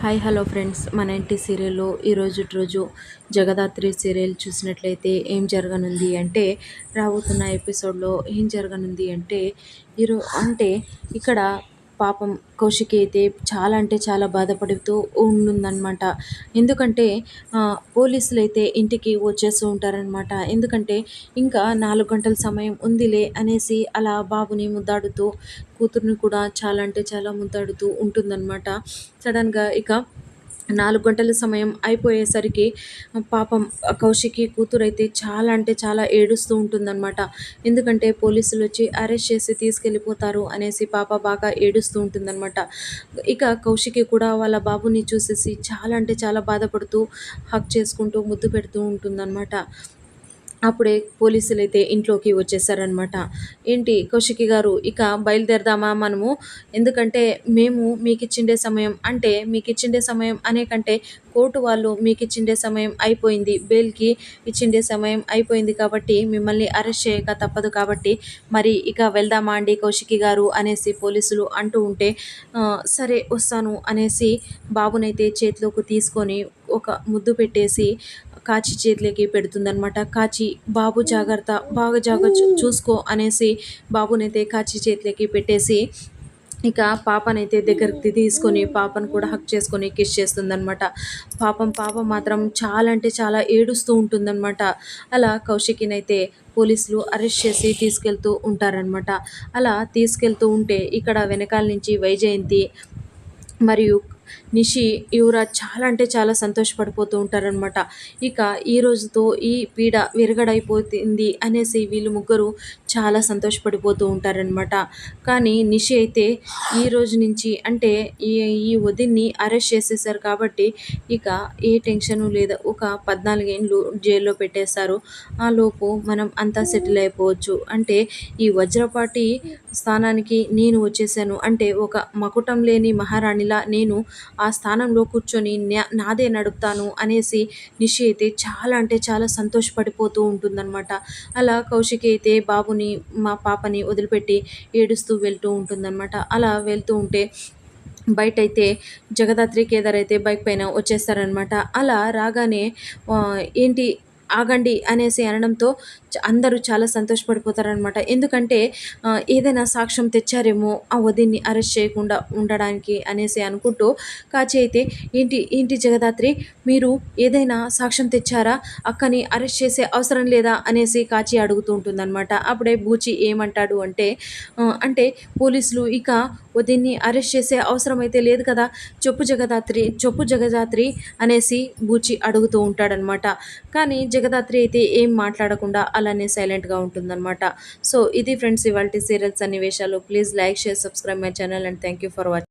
Hi hello friends. మన ఇంటి సీరియల్లో ఈరోజు రోజు జగదాత్రి సీరియల్ చూసినట్లయితే ఏం జరగనుంది అంటే రాబోతున్న ఎపిసోడ్లో ఏం జరగనుంది అంటే ఈరో అంటే ఇక్కడ పాపం కౌశికి అయితే చాలా అంటే చాలా బాధపడుతూ ఉంటుందన్నమాట. ఎందుకంటే పోలీసులు అయితే ఇంటికి వచ్చేస్తూ ఉంటారనమాట ఎందుకంటే ఇంకా నాలుగు గంటల సమయం ఉందిలే అనేసి అలా బాబుని ముద్దాడుతూ కూతుర్ని కూడా చాలా అంటే చాలా ముద్దాడుతూ ఉంటుందన్నమాట. సడన్గా ఇక నాలుగు గంటల సమయం అయిపోయేసరికి పాపం కౌశికి కూతురైతే చాలా అంటే చాలా ఏడుస్తూ ఉంటుందన్నమాట. ఎందుకంటే పోలీసులు వచ్చి అరెస్ట్ చేసి తీసుకెళ్ళిపోతారు అనేసి పాప బాగా ఏడుస్తూ ఉంటుందన్నమాట. ఇక కౌశికి కూడా వాళ్ళ బాబుని చూసేసి చాలా అంటే చాలా బాధపడుతూ హక్ చేసుకుంటూ ముద్దు పెడుతూ ఉంటుందన్నమాట. అప్పుడే పోలీసులు అయితే ఇంట్లోకి వచ్చేసారనమాట ఏంటి కౌశికి గారు ఇక బయలుదేరదామా మనము? ఎందుకంటే మేము మీకు ఇచ్చిండే సమయం అంటే మీకు ఇచ్చిండే సమయం అనే కంటే కోర్టు వాళ్ళు మీకు ఇచ్చిండే సమయం అయిపోయింది. బెయిల్కి ఇచ్చిండే సమయం అయిపోయింది కాబట్టి మిమ్మల్ని అరెస్ట్ చేయక తప్పదు కాబట్టి మరి ఇక వెళ్దామా అండి కౌశికి గారు అనేసి పోలీసులు అంటూ ఉంటే సరే వస్తాను అనేసి బాబునైతే చేతిలోకి తీసుకొని ఒక ముద్దు పెట్టేసి కాచి చేతిలోకి పెడుతుందనమాట కాచి బాబు జాగ్రత్త బాగా జాగ్రత్త చూసుకో అనేసి బాబునైతే కాచి చేతిలోకి పెట్టేసి ఇక పాపనైతే దగ్గరికి తీసుకొని పాపను కూడా హక్ చేసుకొని కిస్ చేస్తుందనమాట పాపం పాప మాత్రం చాలా అంటే చాలా ఏడుస్తూ ఉంటుందన్నమాట. అలా కౌశికినైతే పోలీసులు అరెస్ట్ చేసి తీసుకెళ్తూ ఉంటారనమాట అలా తీసుకెళ్తూ ఉంటే ఇక్కడ వెనకాల నుంచి వైజయంతి మరియు నిషి యువరాజ్ చాలా అంటే చాలా సంతోషపడిపోతూ ఉంటారనమాట ఇక ఈ రోజుతో ఈ పీడ విరగడైపోతుంది అనేసి వీళ్ళు ముగ్గురు చాలా సంతోషపడిపోతూ ఉంటారనమాట కానీ నిషి అయితే ఈ రోజు నుంచి అంటే ఈ ఈ వదిన్ని అరెస్ట్ చేసేసారు కాబట్టి ఇక ఏ టెన్షను లేదా. ఒక పద్నాలుగేండ్లు జైల్లో పెట్టేస్తారు ఆ లోపు మనం అంతా సెటిల్ అయిపోవచ్చు. అంటే ఈ వజ్రపాటి స్థానానికి నేను వచ్చేసాను. అంటే ఒక మకుటం లేని మహారాణిలా నేను ఆ స్థానంలో కూర్చొని నాదే నడుపుతాను అనేసి నిషి అయితే చాలా అంటే చాలా సంతోషపడిపోతూ ఉంటుందన్నమాట. అలా కౌశికి అయితే బాబుని మా పాపని వదిలిపెట్టి ఏడుస్తూ వెళ్తూ ఉంటుందన్నమాట. అలా వెళ్తూ ఉంటే బయట అయితే జగదాత్రి కేదార్ అయితే బైక్ పైన వచ్చేస్తారనమాట అలా రాగానే ఏంటి ఆగండి అనేసి అనడంతో అందరూ చాలా సంతోషపడిపోతారనమాట ఎందుకంటే ఏదైనా సాక్ష్యం తెచ్చారేమో ఆ వదిన్ని అరెస్ట్ చేయకుండా ఉండడానికి అనేసి అనుకుంటూ కాచి అయితే ఏంటి ఏంటి జగదాత్రి? మీరు ఏదైనా సాక్ష్యం తెచ్చారా? అక్కని అరెస్ట్ చేసే అవసరం లేదా? అనేసి కాచి అడుగుతూ ఉంటుందన్నమాట. అప్పుడే బూచి ఏమంటాడు అంటే అంటే పోలీసులు ఇక వదిన్ని అరెస్ట్ చేసే అవసరం అయితే లేదు కదా? చెప్పు జగదాత్రి చెప్పు జగదాత్రి అనేసి బూచి అడుగుతూ ఉంటాడనమాట. కానీ జగదాత్రి అయితే ఏం మాట్లాడకుండా అలానే సైలెంట్గా ఉంటుందన్నమాట. సో ఇది ఫ్రెండ్స్ ఇవాళ సీరియల్స్ సన్నివేశాలు. Please like share subscribe my channel and thank you for watching